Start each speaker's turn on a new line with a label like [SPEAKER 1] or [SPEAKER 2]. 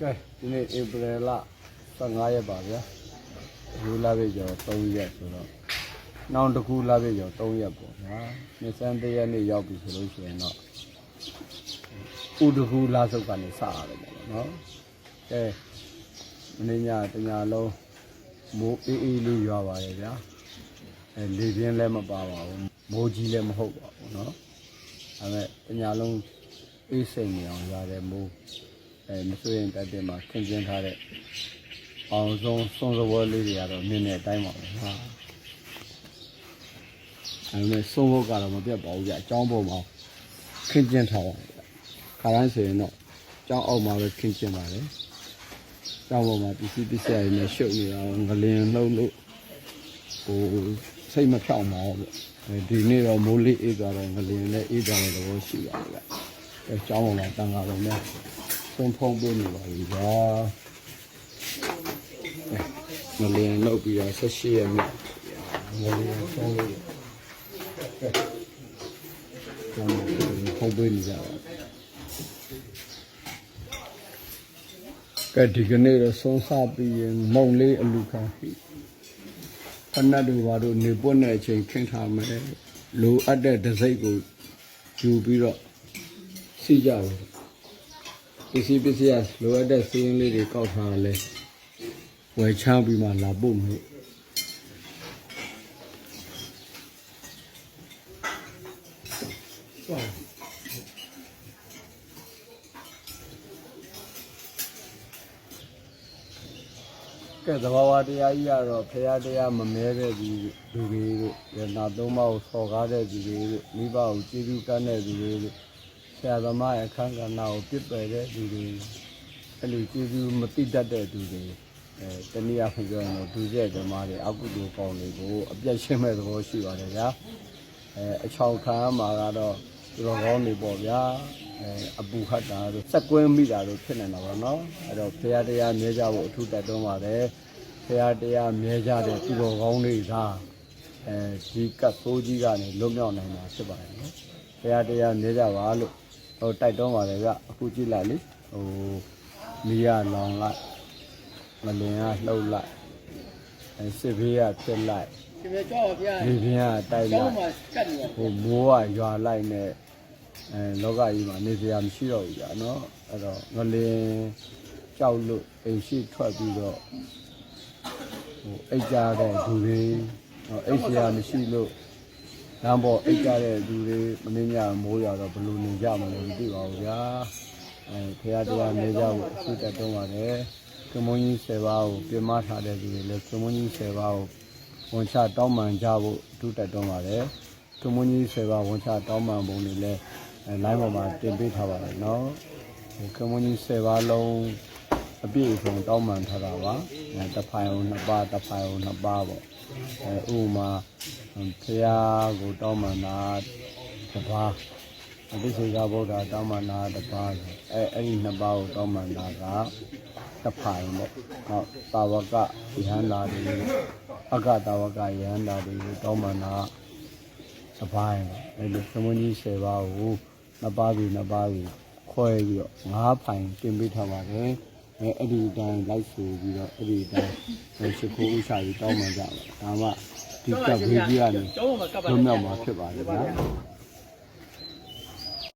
[SPEAKER 1] ကဲဒီနေ့ဧပြီလ15ရက်ပါဗျာယူလာပြီကျော်3ရက်ဆိုတော့နောက်တစ်ခုလာပြီကျော်3ရက်ပေါ့ဗျာနှစ်စန်းတရက်နေ့ရောက်ပြီဆိုလို့ရှိရင်တော့ဥဒခုလာစုပ်ကနေစရတယ်ပေါ့နော်ကဲမင်းညတညာလုံးမိုးအေးအေးလေးရွာပါရဲ့ဗျာအဲလေပြင်းလည်းမပါပါဘူးမိုးကြီးလည်းမဟုတ်ပါဘူးနော်ဒါပေမဲ့တညာလုံးအေးစိမ်နေအောင်ရွာတယ်မိုး အဲမဆိုရင်တက်တင်မှာခင်းကျင်းထားတဲ့အောင်ဆုံးစွန်းစပွဲလေးတွေကတော့နင်းနေအတိုင်းပါပဲဟာအဲမဲ့စွန်းဘုတ်ကတော့မပြတ်ပါဘူးကြာအကြောင်းပေါ်မှာခင်းကျင်းထားပါတယ်ခါတိုင်းဆိုရင်တော့အကြောင်းအောက်မှာပဲခင်းကျင်းပါတယ်အကြောင်းပေါ်မှာပစ္စည်းပစ္စည်းတွေနဲ့ရှုပ်နေအောင်ငလင်လှုပ်လို့ဟိုစိတ်မဖြောင်းပါဘူးဗျအဲဒီနေ့တော့မိုးလေးအေးသွားတော့ငလင်လည်းအေးသွားတဲ့သဘောရှိပါတယ်ဗျအဲအကြောင်းပေါ်မှာတန်ခါပေါ်မှာ ဆုံးဖုံးပေးနေပါပြီဗျာမလင်းလောက်ပြီးတော့ဆက်ရှိရမြမလင်းဆုံးလို့ကျွန်တော်ဖုံးပေးနေကြပါကဲဒီကနေ့တော့ဆုံးစားပြီးရင်မုံလေးအလူခံပြီဖဏတ်တို့ဘာတို့နေပွက်တဲ့အချိန်ခင်းထားမယ်လိုအပ်တဲ့ဒစိတ်ကိုယူပြီးတော့စီကြတယ် ပစ္စည်းပစ္စည်းကလိုအပ်တဲ့စီးရင်လေးတွေကောက်ထားလဲဝယ်ချပြီးမှလာပို့မယ်ကဲသဘာဝတရားကြီးကတော့ဖရာတရားမမဲတဲ့ဒီလူတွေတို့ရနာသုံးပါးကိုစော်ကားတဲ့သူတွေတို့မိဘကိုကျေးဇူးကမ်းတဲ့သူတွေတို့ ဆရာသမားရဲ့အခန်းကဏ္ဍကိုပြစ်ပယ်တဲ့သူတွေအဲ့လိုကျေးဇူးမတိတတ်တဲ့သူတွေအဲတနည်းအားဖြင့်ပြောရင်တော့ဒုစရိုက်သမားတွေအကုသိုလ်ကောင်းတွေကိုအပြတ်ရှင်းမဲ့သဘောရှိပါတယ်ဗျာအဲအချောင်ခံရမှာကတော့သူတော်ကောင်းတွေပေါ့ဗျာအဲအပူခတ်တာတို့စက်ကွင်းမိတာတို့ဖြစ်နေတာပါနော်အဲ့တော့ဖရာတရားမြဲကြဖို့အထူးတက်တွန်းပါတယ်ဖရာတရားမြဲကြတဲ့သူတော်ကောင်းတွေသာအဲဒီကတ်ဆိုးကြီးကနေလွတ်မြောက်နိုင်မှာဖြစ်ပါတယ်နော်ဖရာတရားမြဲကြပါလို့ ဟိုတိုက်တွန်းပါတယ်ဗျအခုကြည့်လိုက်လေဟိုမီးရလောင်လိုက်မလင်ကလှုပ်လိုက်အဲစစ်ဘေးကဖြစ်လိုက်
[SPEAKER 2] ဒီမဲ့ကြောက်ပါဗျာ
[SPEAKER 1] ဒီပြင်းကတိုက်လို
[SPEAKER 2] ကျော
[SPEAKER 1] က်
[SPEAKER 2] င်းမှာကတ်နေတယ်
[SPEAKER 1] ဟိုမိုးကရွာလိုက်နဲ့အဲလောကကြီးမှာနေစရာမရှိတော့ဘူးကြာနော်အဲ့တော့ငလင်ကြောက်လို့အိမ်ရှိထွက်ပြီးတော့ဟိုအိတ်ကြတဲ့သူတွေဟိုအိတ်စရာမရှိလို့ လမ်းပေါ်အိတ်ကြတဲ့လူတွေမင်းညမိုးရတော့ဘလို့နေကြမှာလဲမသိပါဘူးဗျာအဲဖရာတရားနေကြဖို့အဆုတက်တုံးပါတယ်ကမုန်းကြီး၁၀ပါးကိုပြမထားတဲ့လူတွေလည်းကမုန်းကြီး၁၀ပါးကိုဝန်ချတောင်းပန်ကြဖို့အထုတက်တုံးပါတယ်ကမုန်းကြီး၁၀ပါးဝန်ချတောင်းပန်ပုံတွေလည်းအဲ live ပေါ်မှာတင်ပေးထားပါတယ်နော်ကမုန်းကြီး၁၀ပါးလုံး အပြည့်အစုံတောင်းပန်ထားတာပါအဲတစ်ဖိုင်အောင်နှစ်ပါးတစ်ဖိုင်အောင်နှစ်ပါးပေါ့အဲဥပမာဖရာကိုတောင်းပန်တာတစ်ပါးအတိစေကဗုဒ္ဓတောင်းပန်တာတစ်ပါးအဲအဲ့ဒီနှစ်ပါးကိုတောင်းပန်တာကတစ်ဖိုင်ပေါ့ဟောတာဝကယဟန္တာတွေအကတာဝကယဟန္တာတွေတောင်းပန်တာစပိုင်းအဲ့လိုသမုန်းကြီး10ပါးကိုနှစ်ပါးပြီးနှစ်ပါးပြီးခွဲပြီးတော့ငါးဖိုင်တင်ပေးထားပါတယ် အဲအဲ့ဒီအတိုင်းလိုက်ဆိုပြီးတော့အဲ့ဒီအတိုင်းရှိခိုးဥစားပြီးတောင်းမှကြပါဒါမှဒီကပ်ဘေးကြီးကနေ
[SPEAKER 2] ကျောင်းမှာကတ်ပါ
[SPEAKER 1] လွတ်မြောက်မှာဖြစ်ပါတယ်ဗျာ